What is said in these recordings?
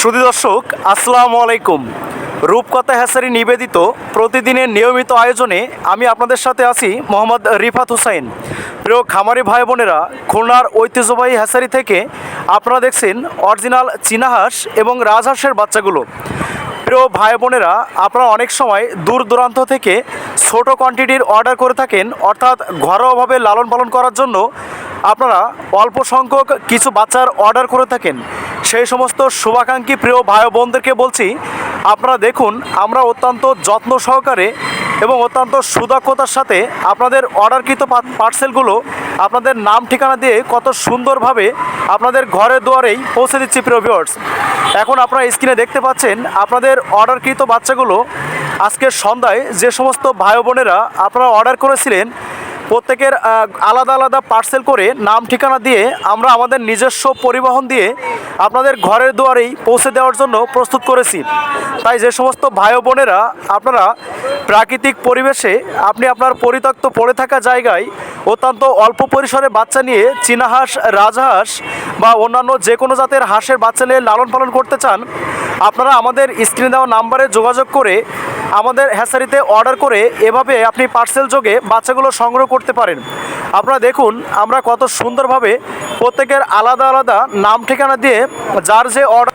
সুধী দর্শক, আসসালামু আলাইকুম। রূপকথা হ্যাসারি নিবেদিত প্রতিদিনের নিয়মিত আয়োজনে আমি আপনাদের সাথে আছি মোহাম্মদ রিফাত হুসাইন। প্রিয় খামারি ভাই বোনেরা, খুলনার ঐতিহ্যবাহী হ্যাসারি থেকে আপনারা দেখছেন অরিজিনাল চীনাহাঁস এবং রাজহাঁসের বাচ্চাগুলো। প্রিয় ভাই বোনেরা, আপনারা অনেক সময় দূর দূরান্ত থেকে ছোট কোয়ান্টিটির অর্ডার করে থাকেন, অর্থাৎ ঘরোয়াভাবে লালন পালন করার জন্য আপনারা অল্প সংখ্যক কিছু বাচ্চার অর্ডার করে থাকেন। সেই সমস্ত শুভাকাঙ্ক্ষী প্রিয় ভাই বোনদেরকে বলছি, আপনারা দেখুন, আমরা অত্যন্ত যত্ন সহকারে এবং অত্যন্ত সুদক্ষতার সাথে আপনাদের অর্ডারকৃত পার্সেলগুলো আপনাদের নাম ঠিকানা দিয়ে কত সুন্দরভাবে আপনাদের ঘরে দুয়ারেই পৌঁছে দিচ্ছি প্রিয় ভিউয়ার্স এখন আপনারা স্ক্রিনে দেখতে পাচ্ছেন, আপনাদের অর্ডারকৃত বাচ্চাগুলো আজকের সন্ধ্যায় যে সমস্ত ভাই বোনেরা আপনারা অর্ডার করেছিলেন প্রত্যেকের আলাদা আলাদা পার্সেল করে নাম, ঠিকানা দিয়ে আমরা আমাদের নিজস্ব পরিবহন দিয়ে আপনাদের ঘরের দুয়ারেই পৌঁছে দেওয়ার জন্য প্রস্তুত করেছি। তাই যে সমস্ত ভাই বোনেরা, আপনারা প্রাকৃতিক পরিবেশে আপনি আপনার পরিত্যক্ত পড়ে থাকা জায়গায় অত্যন্ত অল্প পরিসরে বাচ্চা নিয়ে চীনা হাঁস রাজহাঁস বা অন্যান্য যে কোনো জাতের হাঁসের বাচ্চা নিয়ে লালন পালন করতে চান, আপনারা আমাদের স্ক্রিনে দেওয়া নাম্বারে যোগাযোগ করে আমাদের হ্যাসারিতে অর্ডার করে এভাবে আপনি পার্সেল যোগে বাচ্চাগুলো সংগ্রহ করতে পারেন। আপনারা দেখুন, আমরা কত সুন্দরভাবে প্রত্যেকের আলাদা আলাদা নাম ঠিকানা দিয়ে যার যে অর্ডার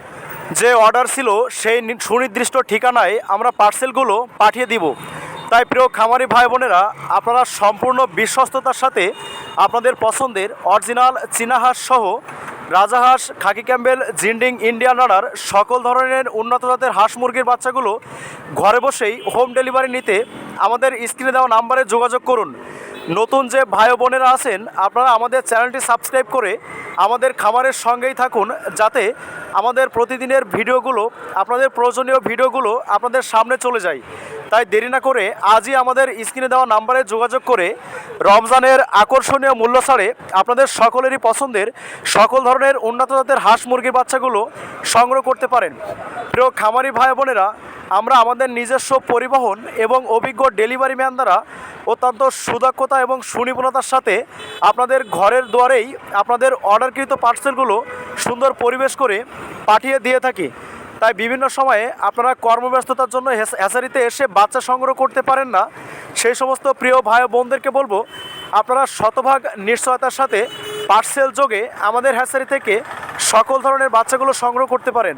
যে অর্ডার ছিল সেই সুনির্দিষ্ট ঠিকানায় আমরা পার্সেলগুলো পাঠিয়ে দিব। তাই প্রিয় খামারি ভাই বোনেরা, আপনারা সম্পূর্ণ বিশ্বস্ততার সাথে আপনাদের পছন্দের অরিজিনাল চীনাহাঁস সহ রাজাহাঁস, খাকি ক্যাম্বেল জিন্ডিং, ইন্ডিয়ান রানার সকল ধরনের উন্নত জাতের হাঁস মুরগির বাচ্চাগুলো ঘরে বসেই হোম ডেলিভারি নিতে আমাদের স্ক্রিনে দেওয়া নাম্বারে যোগাযোগ করুন। নতুন যে ভাই বোনেরা আছেন, আপনারা আমাদের চ্যানেলটি সাবস্ক্রাইব করে আমাদের খামারের সঙ্গেই থাকুন, যাতে আমাদের প্রতিদিনের ভিডিওগুলো, আপনাদের প্রয়োজনীয় ভিডিওগুলো আপনাদের সামনে চলে যায়। তাই দেরি না করে আজই আমাদের স্ক্রিনে দেওয়া নাম্বারে যোগাযোগ করে রমজানের আকর্ষণীয় মূল্য ছাড়ে আপনাদের সকলেরই পছন্দের সকল ধরনের উন্নত জাতের হাঁস মুরগির বাচ্চাগুলো সংগ্রহ করতে পারেন। প্রিয় খামারি ভাই বোনেরা আমরা আমাদের নিজস্ব পরিবহন এবং অভিজ্ঞ ডেলিভারি ম্যান দ্বারা অত্যন্ত সুদক্ষতা এবং সুনিপুণতার সাথে আপনাদের ঘরের দুয়ারেই আপনাদের অর্ডারকৃত পার্সেলগুলো সুন্দর পরিবেশ করে পাঠিয়ে দিয়ে থাকি। তাই বিভিন্ন সময়ে আপনারা কর্মব্যস্ততার জন্য হ্যাসারিতে এসে বাচ্চা সংগ্রহ করতে পারেন না। সেই সমস্ত প্রিয় ভাই বোনদেরকে বলব, আপনারা শতভাগ নিশ্চয়তার সাথে পার্সেল যোগে আমাদের হ্যাসারি থেকে সকল ধরনের বাচ্চাগুলো সংগ্রহ করতে পারেন।